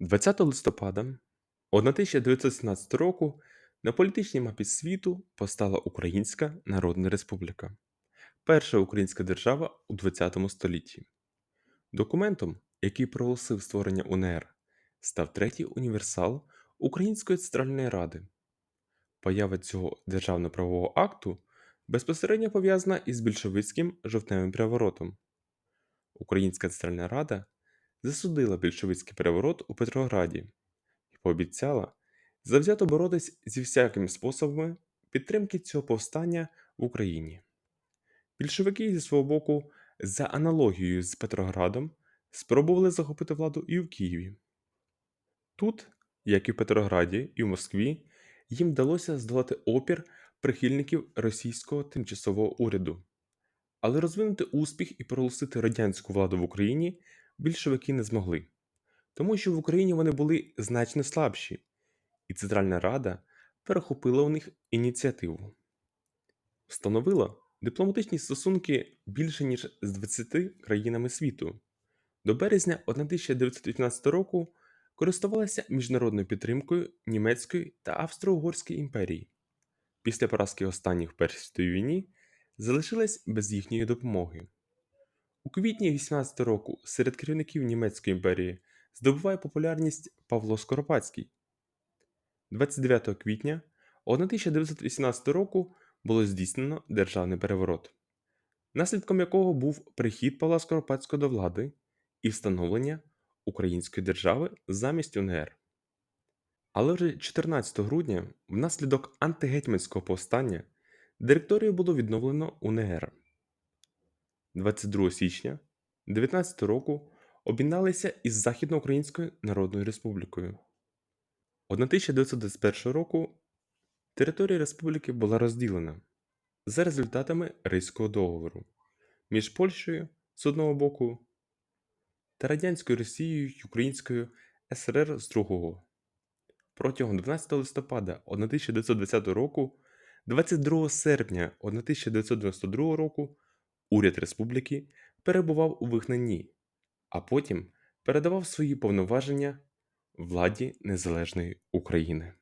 20 листопада 1917 року на політичній мапі світу постала Українська Народна Республіка, перша українська держава у ХХ столітті. Документом, який проголосив створення УНР, став третій універсал Української Центральної Ради. Поява цього державно-правового акту безпосередньо пов'язана із більшовицьким жовтневим переворотом. Українська Центральна Рада засудила більшовицький переворот у Петрограді і пообіцяла завзято боротись зі всякими способами підтримки цього повстання в Україні. Більшовики зі свого боку, за аналогією з Петроградом, спробували захопити владу і в Києві. Тут, як і в Петрограді і в Москві, їм вдалося здолати опір прихильників російського тимчасового уряду. Але розвинути успіх і проголосити радянську владу в Україні більшовики не змогли, тому що в Україні вони були значно слабші, і Центральна Рада перехопила у них ініціативу. Встановила дипломатичні стосунки більше ніж з 20 країнами світу. До березня 1919 року користувалася міжнародною підтримкою Німецької та Австро-Угорської імперії. Після поразки останніх в Першій війні залишилась без їхньої допомоги. У квітні 18 року серед керівників Німецької імперії здобуває популярність Павло Скоропадський. 29 квітня 1918 року було здійснено державний переворот, наслідком якого був прихід Павла Скоропадського до влади і встановлення Української держави замість УНР. Але вже 14 грудня, внаслідок антигетьманського повстання, директорію було відновлено УНР. 22 січня 19 року об'єдналися із Західноукраїнською Народною Республікою. 1921 року територія республіки була розділена за результатами Ризького договору між Польщею з одного боку та Радянською Росією й Українською СРР з другого. Протягом 12 листопада 1920 року, 22 серпня 1992 року уряд республіки перебував у вигнанні, а потім передавав свої повноваження владі Незалежної України.